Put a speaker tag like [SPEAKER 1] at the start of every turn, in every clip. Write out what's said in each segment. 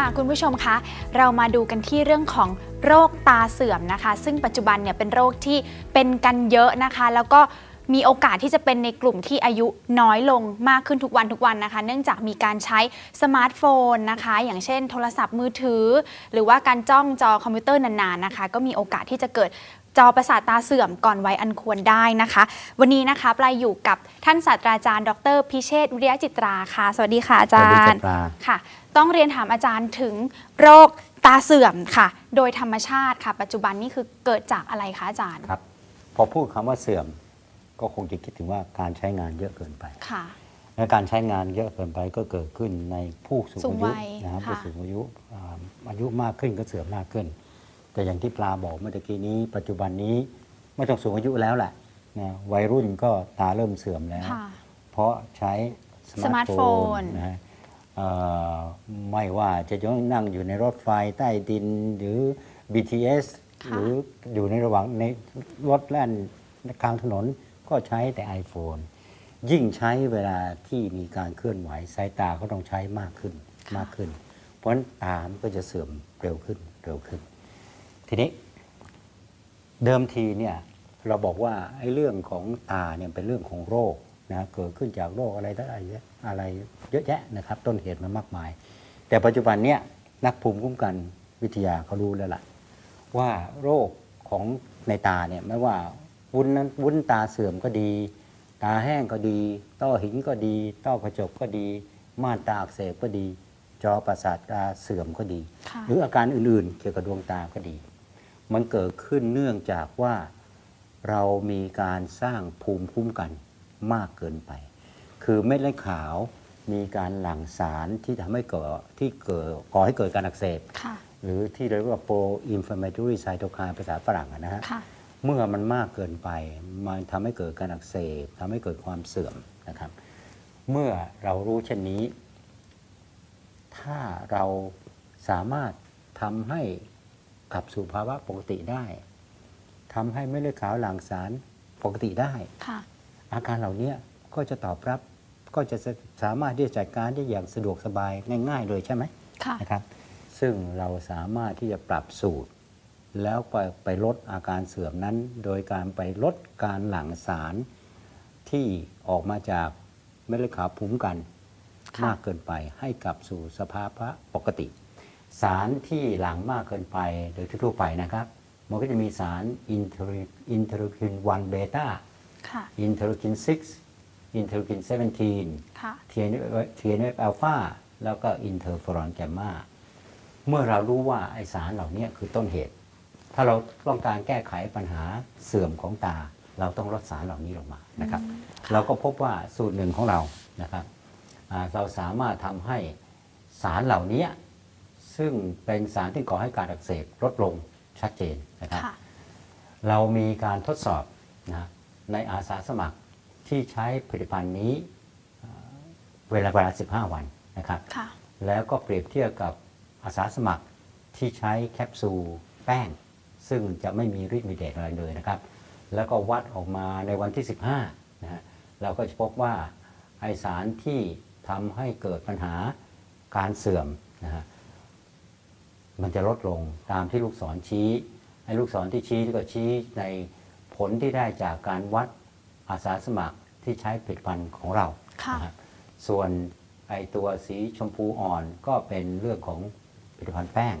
[SPEAKER 1] ค่ะคุณผู้ชมคะเรามาดูกันที่เรื่องของโรคตาเสื่อมนะคะ ซึ่งปัจจุบันเนี่ยเป็นโรคที่เป็นกันเยอะนะคะ แล้วก็มีโอกาสที่จะเป็นในกลุ่มที่อายุน้อยลงมากขึ้นทุกวันทุกวันนะคะ เนื่องจากมีการใช้สมาร์ทโฟนนะคะ อย่างเช่น โทรศัพท์มือถือ หรือว่าการจ้องจอคอมพิวเตอร์นานๆนะคะ ก็มีโอกาสที่จะเกิด จอประสาทตาเสื่อมก่อนวัยอันควรได้นะคะ วันนี้นะคะปลายอยู่กับท่านศาสตราจารย์ ดร พิเชษฐ์วิริยะจิตราค่ะ สวัสดีค่ะอาจารย์
[SPEAKER 2] สวัสดีครับปลา
[SPEAKER 1] ค่ะ ต้องเรียนถามอาจารย์ถึงโรคตาเสื่อมค่ะ โดยธรรมชาติค่ะ ปัจจุบันนี่คือเกิดจากอะไรคะอาจารย์
[SPEAKER 2] ครับพอพูดคำว่าเสื่อม ก็คงจะคิดถึงว่าการใช้งานเยอะเกินไป
[SPEAKER 1] ค่ะ
[SPEAKER 2] และการใช้งานเยอะเกินไปก็เกิดขึ้นในผู้สูง
[SPEAKER 1] สูง
[SPEAKER 2] อายุ
[SPEAKER 1] วัย
[SPEAKER 2] นะครับ
[SPEAKER 1] ค่ะ
[SPEAKER 2] ผู้สูงอายุอ่าอายุมากขึ้นก็เสื่อมมากขึ้น แต่อย่างที่ปลาบอกเมื่อตะกี้นี้ ปัจจุบันนี้ไม่ต้องสูงอายุแล้วแหละนะวัยรุ่นก็ตาเริ่มเสื่อมแล้ว
[SPEAKER 1] ค่ะ
[SPEAKER 2] เพราะใช้ส
[SPEAKER 1] สมา
[SPEAKER 2] มา
[SPEAKER 1] ร์
[SPEAKER 2] ร์
[SPEAKER 1] ท
[SPEAKER 2] ท
[SPEAKER 1] โฟ
[SPEAKER 2] โฟ
[SPEAKER 1] น
[SPEAKER 2] นนะฮะเอ่อไม่ว่าจะยังนั่งอยู่ในรถไฟใต้ดินหรือ BTS
[SPEAKER 1] ค่ะ
[SPEAKER 2] หรืออยู่ในระหว่างในรถแล่นกลางถนนก็ใช้แต่ iPhone ยิ่งใช้เวลาที่มีการเคลื่อนไหวสายตาก็ต้องใช้มากขึ้นมากขึ้น เพราะฉะนั้นตามนก็จะเสื่อมเร็วขึ้นเร็วขึ้น ทีนี้เดิมทีเนี่ยเราบอกว่าไอ้เรื่องของตาเนี่ยเป็นเรื่องของโรคนะเกิดขึ้นจากโรคอะไรต่ออะไรเยอะอะไรเยอะแยะนะครับ ต้นเหตุมันมากมาย แต่ปัจจุบันเนี่ยนักภูมิคุ้มกันวิทยาเขารู้แล้วล่ะ ว่าโรคของในตาเนี่ยไม่ว่าวุ้นนั้นวุ้นตาเสื่อมก็ดี ตาแห้งก็ดี ต้อหินก็ดี ต้อกระจกก็ดี ม่านตาอักเสบก็ดี จอประสาทตาเสื่อมก็ดี
[SPEAKER 1] ค่ะ
[SPEAKER 2] หรืออาการอื่นๆ เกี่ยวกับดวงตาก็ดี มันเกิดขึ้นเนื่องจากว่าเรามีการสร้างภูมิคุ้มกันมากเกินไป คือเม็ดเลือดขาวมีการหลั่งสารที่ทำให้เกิดที่เกิดก่อให้เกิดการอักเสบ
[SPEAKER 1] ค่ะ
[SPEAKER 2] หรือที่เรียกว่า pro inflammatory cytokine ภาษาฝรั่งอะนะฮะ
[SPEAKER 1] ค่ะ
[SPEAKER 2] เมื่อมันมากเกินไป มันทำให้เกิดการอักเสบทำให้เกิดความเสื่อมนะครับ เมื่อเรารู้เช่นนี้ ถ้าเราสามารถทำให้ กลับสู่ภาวะปกติได้ทำให้เม็ดเลือดขาวหลั่งสารปกติได้
[SPEAKER 1] ค่ะ
[SPEAKER 2] อาการเหล่านี้ก็จะตอบรับก็จะสามารถที่จะจัดการได้อย่างสะดวกสบายง่ายๆเลยใช่ไหม
[SPEAKER 1] ค่ะ
[SPEAKER 2] นะครับ ซึ่งเราสามารถที่จะปรับสูตร แล้วไปไปลดอาการเสื่อมนั้น โดยการไปลดการหลั่งสารที่ออกมาจากเม็ดเลือดขาวภูมิกัน
[SPEAKER 1] ค่ะ
[SPEAKER 2] มากเกินไปให้กลับสู่สภาวะปกติ สารที่หลั่งมากเกินไปโดยทั่วๆไปนะครับ มันก็จะมีสารอินเทอร์อินเทอร์คิน1เบต้า
[SPEAKER 1] ค่ะ
[SPEAKER 2] อินเทอร์คิน6อินเทอร์คิน17
[SPEAKER 1] ค่ะ
[SPEAKER 2] TNF อัลฟาแล้วก็อินเทอร์ฟอรอนแกมมาเมื่อเรารู้ว่าไอสารเหล่านี้คือต้นเหตุ ถ้าเราต้องการแก้ไขปัญหาเสื่อมของตา เราต้องลดสารเหล่านี้ลงมานะครับ เราก็พบว่าสูตรหนึ่งของเรานะครับอ่าเราสามารถทำให้สารเหล่านี้ ซึ่งเป็นสารที่ก่อให้การอักเสบลดลงชัดเจนนะครับ
[SPEAKER 1] ค่ะ
[SPEAKER 2] เรามีการทดสอบนะในอาสาสมัครที่ใช้ผลิตภัณฑ์นี้เอ่อเวลาเวลา 15 วันนะครับ
[SPEAKER 1] ค่ะ
[SPEAKER 2] แล้วก็เปรียบเทียบกับอาสาสมัครที่ใช้แคปซูลแป้ง ซึ่งจะไม่มีฤทธิ์มีเดชอะไรเลยนะครับ แล้วก็วัดออกมาในวันที่ 15นะฮะเราก็จะพบว่าไอสารที่ทำให้เกิดปัญหาการเสื่อมนะฮะ มันจะลดลงตามที่ลูกศรชี้ไอ้ลูกศรที่ชี้ก็ชี้ในผลที่ได้จากการวัดอาสาสมัครที่ใช้ผลิตภัณฑ์ของเรา
[SPEAKER 1] ค่ะ
[SPEAKER 2] นะครับส่วนไอ้ตัวสีชมพูอ่อนก็เป็นเรื่องของผลิตภัณฑ์แป้ง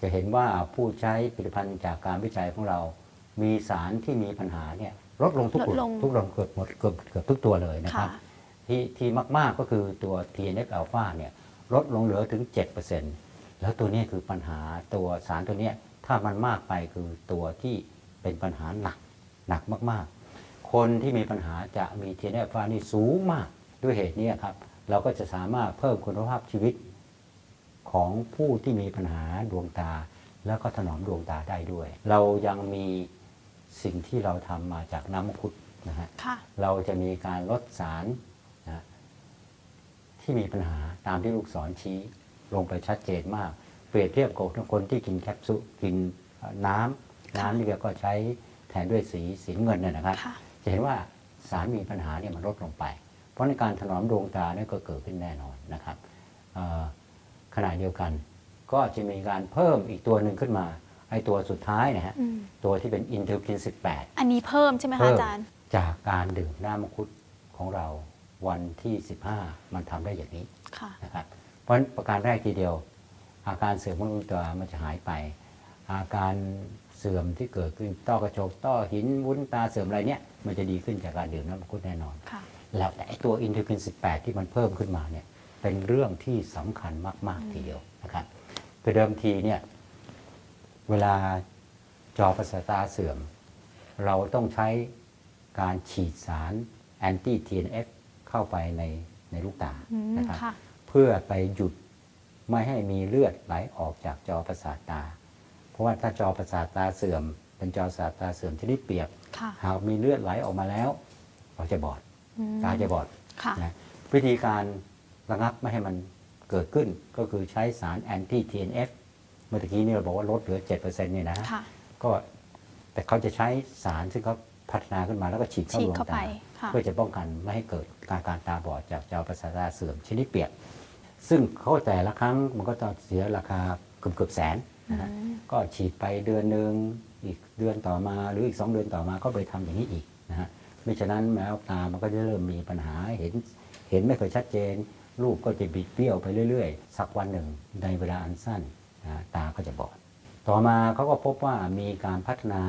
[SPEAKER 2] จะเห็นว่าผู้ใช้ผลิตภัณฑ์จากการวิจัยของเรา มีสารที่มีปัญหาเนี่ยลดลงทุก
[SPEAKER 1] ลดลง
[SPEAKER 2] ทุกลงเกือบหมดเกือบเกือบทุกตัวเลยนะครับ
[SPEAKER 1] ค่ะ
[SPEAKER 2] ที่ที่มาก ๆ ก็คือตัว TNF อ l p h a เนี่ยลดลงเหลือถึง 7% แล้วตัวนี้คือปัญหาตัวสารตัวเนี้ยถ้ามันมากไปคือตัวที่เป็นปัญหาหนักหนักมากๆ คนที่มีปัญหาจะมี TNF อ l p h a นี่สูงมากด้วยเหตุนี้ครับ เราก็จะสามารถเพิ่มคุณภาพชีวิตของผู้ที่มีปัญหาดวงตา แล้วก็ถนอมดวงตาได้ด้วย เรายังมีสิ่งที่เราทำมาจากน้ำมังคุดนะฮะ
[SPEAKER 1] ค่ะ
[SPEAKER 2] เราจะมีการลดสารนะที่มีปัญหาตามที่ลูกศรชี้ ลงไปชัดเจนมาก เปรียบเทียบกับคนที่กินแคปซูลกินเอ่อน้ำน้ำนี่ก็ใช้แทนด้วยสีสีเงินเนี่ยนะครับ
[SPEAKER 1] ค่ะ
[SPEAKER 2] จะเห็นว่าสารมีปัญหาเนี่ยมันลดลงไป เพราะในการถนอมดวงตาเนี่ยก็เกิดขึ้นแน่นอนนะครับเอ่อขณะเดียวกัน ก็จะมีการเพิ่มอีกตัวหนึ่งขึ้นมาไอ้ตัวสุดท้ายนะฮะ
[SPEAKER 1] อืม
[SPEAKER 2] ตัวที่เป็นอินเทอร์คิน 18
[SPEAKER 1] อันนี้เพิ่มใช่ไหมคะ
[SPEAKER 2] เพิ่ม
[SPEAKER 1] อาจารย์
[SPEAKER 2] จากการดื่มน้ำมังคุดของเราวันที่ 15 มันทำได้อย่างนี้
[SPEAKER 1] ค่ะ
[SPEAKER 2] นะครับ เพราะฉะนั้นประการแรกทีเดียว อาการเสื่อมของดวงตามันจะหายไป อาการเสื่อมที่เกิดขึ้นต้อกระจกต้อหินวุ้นตาเสื่อมอะไรเนี่ยมันจะดีขึ้นจากการดื่มน้ำมังคุดแน่นอน
[SPEAKER 1] ค่ะ
[SPEAKER 2] แล้วแต่ไอ้ตัวอินเทอร์คิน 18 ที่มันเพิ่มขึ้นมาเนี่ยเป็นเรื่องที่สำคัญมาก ๆ ทีเดียวนะครับคือเดิมทีเนี่ยเวลาจอประสาทตาเสื่อม เราต้องใช้การฉีดสารแอนตี้ TNF เข้าไปในในลูกตา
[SPEAKER 1] อืม
[SPEAKER 2] นะครับ
[SPEAKER 1] ค่ะ
[SPEAKER 2] เพื่อไปหยุดไม่ให้มีเลือดไหลออกจากจอประสาทตา เพราะว่าถ้าจอประสาทตาเสื่อม เป็นจอประสาทตาเสื่อมชนิดเปียก
[SPEAKER 1] ค่ะ
[SPEAKER 2] หากมีเลือดไหลออกมาแล้ว เราจะบอด
[SPEAKER 1] อืม
[SPEAKER 2] ตาจะบอด
[SPEAKER 1] ค่ะ
[SPEAKER 2] นะวิธีการระงับไม่ให้มันเกิดขึ้นก็คือใช้สารแอนตี้ TNF เมื่อกี้นี่เราบอกว่าลดเหลือ 7%เนี่ยนะฮะ
[SPEAKER 1] ค่ะ
[SPEAKER 2] ก็แต่เขาจะใช้สารซึ่งเขาพัฒนาขึ้นมาแล้วก็ฉีดเข้า
[SPEAKER 1] ฉี
[SPEAKER 2] ด
[SPEAKER 1] ด
[SPEAKER 2] วง
[SPEAKER 1] เข้าไป
[SPEAKER 2] ตา
[SPEAKER 1] ค่ะ
[SPEAKER 2] เพื่อจะป้องกันไม่ให้เกิดการการตาบอดจากจอประสาทตาเสื่อมชนิดเปียก ซึ่งเขาแต่ละครั้งมันก็ต้องเสียราคาเกือบเกือบแสนนะฮะ
[SPEAKER 1] อืม
[SPEAKER 2] ก็ฉีดไปเดือนหนึ่งอีกเดือนต่อมาหรืออีก 2 เดือนต่อมาก็ไปทำอย่างนี้อีกนะฮะไม่ฉะนั้นแมวตามันก็จะเริ่มมีปัญหาเห็นเห็นไม่ค่อยชัดเจน รูปก็จะบิดเบี้ยวไปเรื่อย ๆ สักวันหนึ่งในเวลาอันสั้นนะฮะตาก็จะบอด ต่อมาเขาก็พบว่ามีการพัฒนา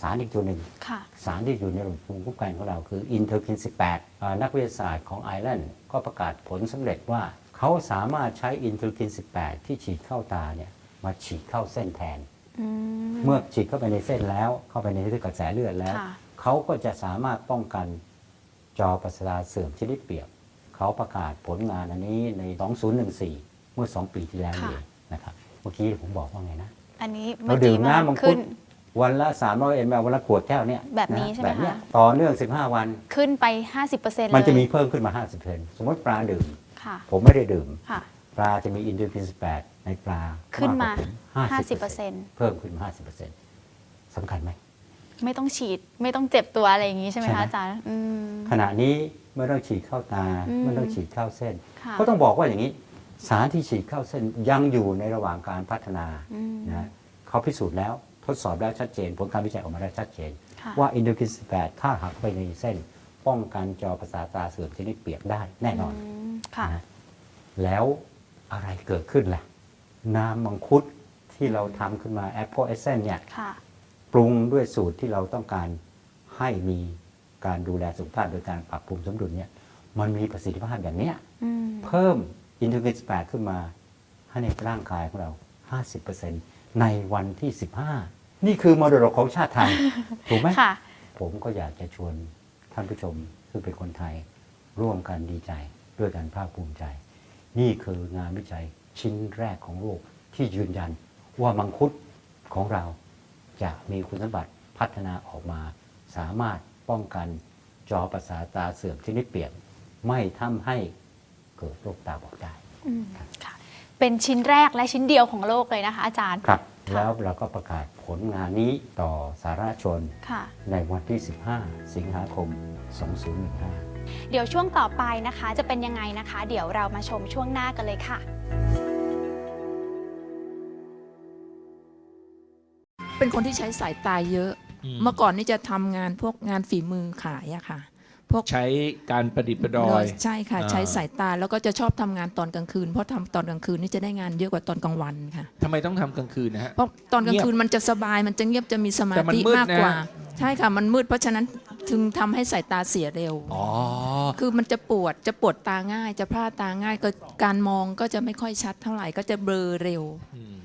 [SPEAKER 2] สารอีกตัวหนึ่ง
[SPEAKER 1] ค่ะ
[SPEAKER 2] สารที่อยู่ในระบบภูมิคุ้มกันของเราคืออินเทอร์คิน 18อ่านักวิทยาศาสตร์ของไอร์แลนด์ก็ประกาศผลสำเร็จว่า เขาสามารถใช้อินเทอร์คิน 18 ที่ฉีดเข้าตาเนี่ยมาฉีดเข้าเส้นแทน
[SPEAKER 1] อืม
[SPEAKER 2] เมื่อฉีดเข้าไปในเส้นแล้ว เข้าไปในเส้นกระแสเลือดแล้ว
[SPEAKER 1] ค่ะ
[SPEAKER 2] เขาก็จะสามารถป้องกันจอประสาทเสื่อมชนิดเปียก เขาประกาศผลงานอันนี้ใน 2014 เมื่อ 2 ปีที่แล้วนี่
[SPEAKER 1] ค่ะ
[SPEAKER 2] เองนะครับเมื่อกี้ผมบอกว่าไงนะ
[SPEAKER 1] อันนี้
[SPEAKER 2] เรา
[SPEAKER 1] เมื่อ
[SPEAKER 2] ดื่
[SPEAKER 1] กี้
[SPEAKER 2] ม
[SPEAKER 1] มา
[SPEAKER 2] น้ำมังคุ
[SPEAKER 1] ขึ้
[SPEAKER 2] ด
[SPEAKER 1] น
[SPEAKER 2] วันละ 300 ml วันละขวดแก้วเนี่ย
[SPEAKER 1] แบบนี้ะใช่ไหม
[SPEAKER 2] แบบเนี้ย
[SPEAKER 1] คะ
[SPEAKER 2] ต่อเนื่อง 15 วัน
[SPEAKER 1] ขึ้นไป 50%เลย
[SPEAKER 2] มันจะมีเพิ่มขึ้นมา 50%สมมติปลาดื่ม
[SPEAKER 1] ค่ะ
[SPEAKER 2] ผมไม่ได้ดื่ม
[SPEAKER 1] ค่ะ
[SPEAKER 2] ปลาจะมีอินเทอร์คิน 18 ในปลา
[SPEAKER 1] ขึ้นมา
[SPEAKER 2] กกว่ผม50%
[SPEAKER 1] 50%
[SPEAKER 2] เพิ่มขึ้นมา50%สำคัญไหม
[SPEAKER 1] ไม่ต้องฉีดไม่ต้องเจ็บตัวอะไรอย่างนี้ใช่ไหม
[SPEAKER 2] ใช่ไหม
[SPEAKER 1] คะอาจารย์อืม
[SPEAKER 2] ขณะนี้ไม่ต้องฉีดเข้าตา
[SPEAKER 1] อืม
[SPEAKER 2] ไม่ต้องฉีดเข้าเส้น
[SPEAKER 1] ค่ะ
[SPEAKER 2] ก็ต้องบอกว่าอย่างนี้ สารที่ฉีดเข้าเส้นยังอยู่ในระหว่างการพัฒนา
[SPEAKER 1] อืม
[SPEAKER 2] นะเขาพิสูจน์แล้วทดสอบแล้วชัดเจน ผลการวิจัยออกมาแล้วชัดเจน
[SPEAKER 1] ค่ะ
[SPEAKER 2] ว่าอินเทอร์คิน 18 ถ้าหักไปในเส้น ป้องกันจอประสาทตาเสื่อมชนิดเปียกได้แน่นอน
[SPEAKER 1] ม ค่ะ
[SPEAKER 2] นะแล้วอะไรเกิดขึ้นล่ะ น้ำมังคุดที่เราทำขึ้นมาแอปเปิลเอเซนเนี่ย
[SPEAKER 1] ค่ะ
[SPEAKER 2] ปรุงด้วยสูตรที่เราต้องการให้มีการดูแลสุขภาพโดยการปรับปรุงสมดุลเนี่ย มันมีประสิทธิภาพอย่างเนี้ย
[SPEAKER 1] อืม
[SPEAKER 2] เพิ่มอินเทอร์เน8ขึ้นมาให้ในร่างกายของเรา 50%ในวันที่ 15 นี่คือมรดกของชาติไทย ถูกไหม
[SPEAKER 1] ค่ะ
[SPEAKER 2] ผมก็อยากจะชวนท่านผู้ชมซึ่งเป็นคนไทยร่วมกันดีใจ ด้วยกันภาคภูมิใจ นี่คืองานวิจัยชิ้นแรกของโลกที่ยืนยันว่ามังคุดของเราจะมีคุณสมบัติพัฒนาออกมา สามารถป้องกันจอประสาทตาเสื่อมชนิดเปียกไม่ทำให้เกิดโรคตาบอดได้
[SPEAKER 1] อืมค่ะเป็นชิ้นแรกและชิ้นเดียวของโลกเลยนะคะอาจารย์
[SPEAKER 2] ครับ
[SPEAKER 1] ค่ะ
[SPEAKER 2] แล้วเราก็ประกาศผลงานนี้ต่อสาธารณชน
[SPEAKER 1] ค่ะ
[SPEAKER 2] ในวันที่ 15 สิงหาคม 2015
[SPEAKER 1] เดี๋ยวช่วงต่อไปนะคะจะเป็นยังไงนะคะ เดี๋ยวเรามาชมช่วงหน้ากันเลยค่ะ
[SPEAKER 3] เป็นคนที่ใช้สายตาเยอะ
[SPEAKER 4] อืม
[SPEAKER 3] เมื่อก่อนนี่จะทำงานพวกงานฝีมือขายอะค่ะ พวก
[SPEAKER 4] ใช้การประดิษฐ์ประดอย
[SPEAKER 3] ใช่ค่ะ
[SPEAKER 4] อ่า
[SPEAKER 3] ใช้สายตาแล้วก็จะชอบทำงานตอนกลางคืน เพราะทำตอนกลางคืนนี่จะได้งานเยอะกว่าตอนกลางวันค่ะ
[SPEAKER 4] ทำไมต้องทำกลางคืนนะฮะ
[SPEAKER 3] เพราะตอนกลาง
[SPEAKER 4] เงียบ
[SPEAKER 3] คืนมันจะสบายมันจะเงียบจะมีสมา
[SPEAKER 4] แต่มัน
[SPEAKER 3] ธิ
[SPEAKER 4] มืด
[SPEAKER 3] มากกว่า
[SPEAKER 4] นะ
[SPEAKER 3] ใช่ค่ะมันมืดเพราะฉะนั้น ถึงทำให้สายตาเสียเร็ว
[SPEAKER 4] อ๋อ
[SPEAKER 3] คือมันจะปวดจะปวดตาง่าย จะพลาดตาง่ายก็การมองก็จะไม่ค่อยชัดเท่าไหร่ก็จะเบลอเร็ว
[SPEAKER 4] อืม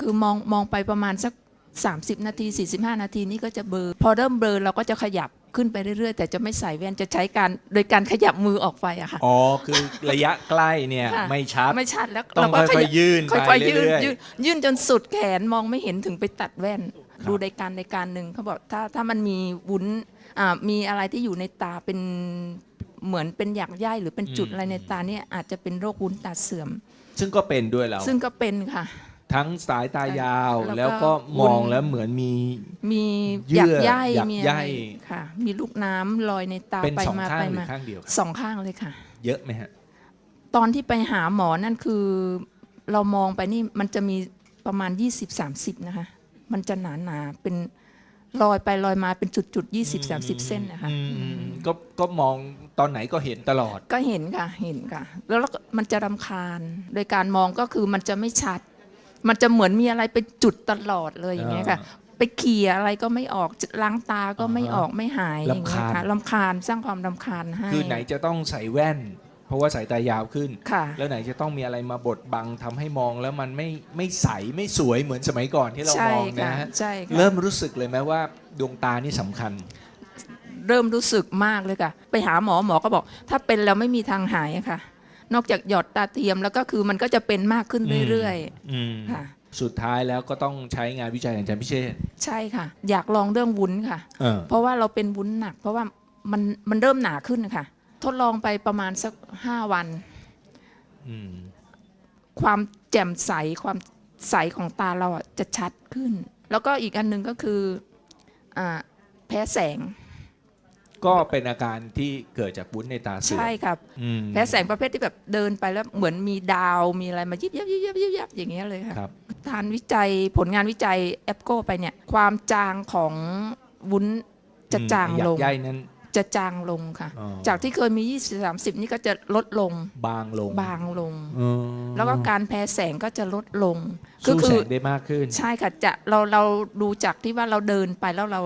[SPEAKER 3] คือมองมองไปประมาณสัก 30 นาที 45 นาทีนี่ก็จะเบลอพอเริ่มเบลอเราก็จะขยับขึ้นไปเรื่อยๆ แต่จะไม่ใส่แว่นจะใช้การโดยการขยับมือออกไปอะค่ะ
[SPEAKER 4] อ๋อ คือระยะใกล้เนี่ย
[SPEAKER 3] ค่ะ
[SPEAKER 4] ไม่ชัด
[SPEAKER 3] ไม่ชัดแล้ว
[SPEAKER 4] ต้อง
[SPEAKER 3] เราก็
[SPEAKER 4] ค่อยๆยื่น
[SPEAKER 3] ค่
[SPEAKER 4] ไป
[SPEAKER 3] อยๆยื่น
[SPEAKER 4] เรื่อยๆ
[SPEAKER 3] ยื่นยื่นจนสุดแขนมองไม่เห็นถึงไปตัดแว่น
[SPEAKER 4] ครับ
[SPEAKER 3] ดูรายการรายการหนึ่งเขาบอกถ้าถ้ามันมีวุ้นอ่ามีอะไรที่อยู่ในตาเป็นเหมือนเป็นหยักใยหรือเป็นจุดอะไรในตาเนี่ยอาจจะเป็นโรควุ้นตาเสื่อม
[SPEAKER 4] ซึ่งก็เป็นด้วยเรา
[SPEAKER 3] ซึ่งก็เป็นค่ะ
[SPEAKER 4] ทั้งสายตายาว
[SPEAKER 3] แล้วก็
[SPEAKER 4] แล้วก็มอง
[SPEAKER 3] วุ้น
[SPEAKER 4] แล้วเหมือนมี
[SPEAKER 3] มี
[SPEAKER 4] เยื่
[SPEAKER 3] หยั
[SPEAKER 4] อก
[SPEAKER 3] ใย
[SPEAKER 4] หยัก
[SPEAKER 3] มี
[SPEAKER 4] ใย
[SPEAKER 3] อะไรค่ะ มีลูกน้ำลอยในตา
[SPEAKER 4] เป็น
[SPEAKER 3] ไป
[SPEAKER 4] สอง
[SPEAKER 3] มา
[SPEAKER 4] ข้าง
[SPEAKER 3] ไป
[SPEAKER 4] หรือ
[SPEAKER 3] มา
[SPEAKER 4] ข้างเดียวครับ
[SPEAKER 3] สองข้างเลยค่ะ
[SPEAKER 4] เยอะไหมฮะ
[SPEAKER 3] ตอนที่ไปหาหมอนั่นคือ เรามองไปนี่มันจะมีประมาณ 20-30 นะคะ มันจะหนาหนาๆเป็นลอยไปลอยมาเป็นจุดๆ20-30เส้นนะคะ
[SPEAKER 4] อืมก็ก็มองตอนไหนก็เห็นตลอด
[SPEAKER 3] ก็เห็นค่ะเห็นค่ะ แล้วก็มันจะรำคาญ โดยการมองก็คือมันจะไม่ชัด มันจะเหมือนมีอะไรเป็นจุดตลอดเลยอย่างเงี้ยค่ะ ไปเขี่ยอะไรก็ไม่ออกล้างตาก็ไม่ออกไม่หายอย่างเงี้ยค่ะ
[SPEAKER 4] รำคาญ
[SPEAKER 3] รำคาญสร้างความรำคาญให้
[SPEAKER 4] คือไหนจะต้องใส่แว่นเพ ราะว่าสายตายาวขึ้น
[SPEAKER 3] ค่ะ
[SPEAKER 4] แล้วไหนจะต้องมีอะไรมาบดบังทำให้มองแล้วมันไม่ไม่ใสไม่สวยเหมือนสมัยก่อนที่เรา
[SPEAKER 3] ใช่
[SPEAKER 4] มอง
[SPEAKER 3] ค่ะ
[SPEAKER 4] นะฮะ
[SPEAKER 3] ใช่ค่ะ
[SPEAKER 4] เริ่มรู้สึกเลยไหมว่าดวงตานี่สำคัญ
[SPEAKER 3] เริ่มรู้สึกมากเลยค่ะ ไปหาหมอหมอก็บอก ถ้าเป็นแล้วไม่มีทางหายอะค่ะ นอกจากหยอดตาเทียมแล้วก็คือมันก็จะเป็นมากขึ้นเรื่อย
[SPEAKER 4] อืม
[SPEAKER 3] ๆค่ะ
[SPEAKER 4] สุดท้ายแล้วก็ต้องใช้งานวิจัยของอาจารย์พิเชษฐ์
[SPEAKER 3] ใช่ค่ะ อยากลองเรื่องวุ้นค่ะ
[SPEAKER 4] เออ
[SPEAKER 3] เพราะว่าเราเป็นวุ้นหนัก เพราะว่ามันมันเริ่มหนาขึ้นค่ะ ทดลองไปประมาณสักห้าวัน
[SPEAKER 4] อืม
[SPEAKER 3] ความแจ่มใสความใสของตาเราอะจะชัดขึ้น แล้วก็อีกอันหนึ่งก็คืออ่าแพ้แสง
[SPEAKER 4] ก็เป็นอาการที่เกิดจากวุ้นในตาเสื่อม
[SPEAKER 3] ใช่ครับ
[SPEAKER 4] อืม
[SPEAKER 3] แพ้แสงประเภทที่แบบเดินไปแล้วเหมือนมีดาวมีอะไรมายิบยับยิบยับยิบยับอย่างเงี้ยเลยค่ะ
[SPEAKER 4] ครับ
[SPEAKER 3] ทานวิจัยผลงานวิจัยแอปโกไปเนี่ย ความจางของวุ้นจะจางลง
[SPEAKER 4] อืมอยากใยนั้น
[SPEAKER 3] จะจางลงค่ะ
[SPEAKER 4] อ๋อ
[SPEAKER 3] จากที่เคยมี 20 30 นี่ก็จะลดลง
[SPEAKER 4] บางลง
[SPEAKER 3] บางลง
[SPEAKER 4] อืม
[SPEAKER 3] แล้วก็การแพ้แสงก็จะลดลง
[SPEAKER 4] สู้แสงได้มากขึ้น
[SPEAKER 3] ใช่ค่ะจะเราเราดูจากที่ว่าเราเดินไปแล้วเรา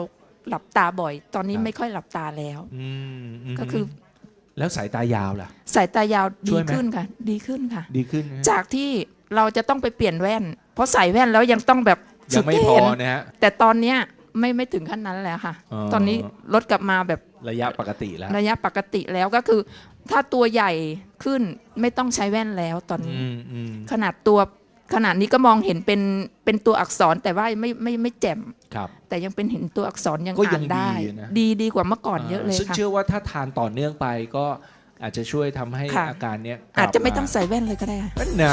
[SPEAKER 3] หลับตาบ่อย ตอนนี้
[SPEAKER 4] ครับ
[SPEAKER 3] ไม่ค่อยหลับตาแล้ว
[SPEAKER 4] อืมม
[SPEAKER 3] ก็คือ
[SPEAKER 4] แล้วสายตายาวล่ะ
[SPEAKER 3] สายตายาว
[SPEAKER 4] ช่
[SPEAKER 3] ดี
[SPEAKER 4] วยไหม
[SPEAKER 3] ขึ้นค่ะ ดีขึ้นค่ะ
[SPEAKER 4] ดีขึ้นนะ
[SPEAKER 3] จากที่เราจะต้องไปเปลี่ยนแว่น เพราะใส่แว่นแล้วยังต้องแบบ
[SPEAKER 4] ยังไม่พอ
[SPEAKER 3] สุดเห็น
[SPEAKER 4] นะฮะ
[SPEAKER 3] แต่ตอนเนี้ยไม่ไม่ถึงขั้นนั้นแล้วค่ะ
[SPEAKER 4] อ๋อ
[SPEAKER 3] ตอนนี้ลดกลับมาแบบ
[SPEAKER 4] ระยะปกติแล้ว
[SPEAKER 3] ระยะปกติแล้วก็คือ ถ้าตัวใหญ่ขึ้นไม่ต้องใช้แว่นแล้วตอนนี้
[SPEAKER 4] อืมอืม
[SPEAKER 3] ขนาดตัวขนาดนี้ก็มองเห็นเป็นเป็นตัวอักษรแต่ว่าไม่ไม่ไม่แจ่ม
[SPEAKER 4] ครับ
[SPEAKER 3] แต่ยังเป็นเห็นตัวอักษรยัง
[SPEAKER 4] ก็ยั
[SPEAKER 3] อ่างนได้
[SPEAKER 4] ดีอยู่นะ
[SPEAKER 3] ดีดีกว่าเมื่อก่อนเยอะเลย
[SPEAKER 4] ซึ่ง
[SPEAKER 3] ค่ะ
[SPEAKER 4] เชื่อว่าถ้าทานต่อเนื่องไปก็อาจจะช่วยทำให้
[SPEAKER 3] ค่ะ
[SPEAKER 4] อาการเนี้ยกลับ
[SPEAKER 3] อาจจะไม่ต้องใส่แว่นเลยก็ได้ค่ะ
[SPEAKER 4] นะ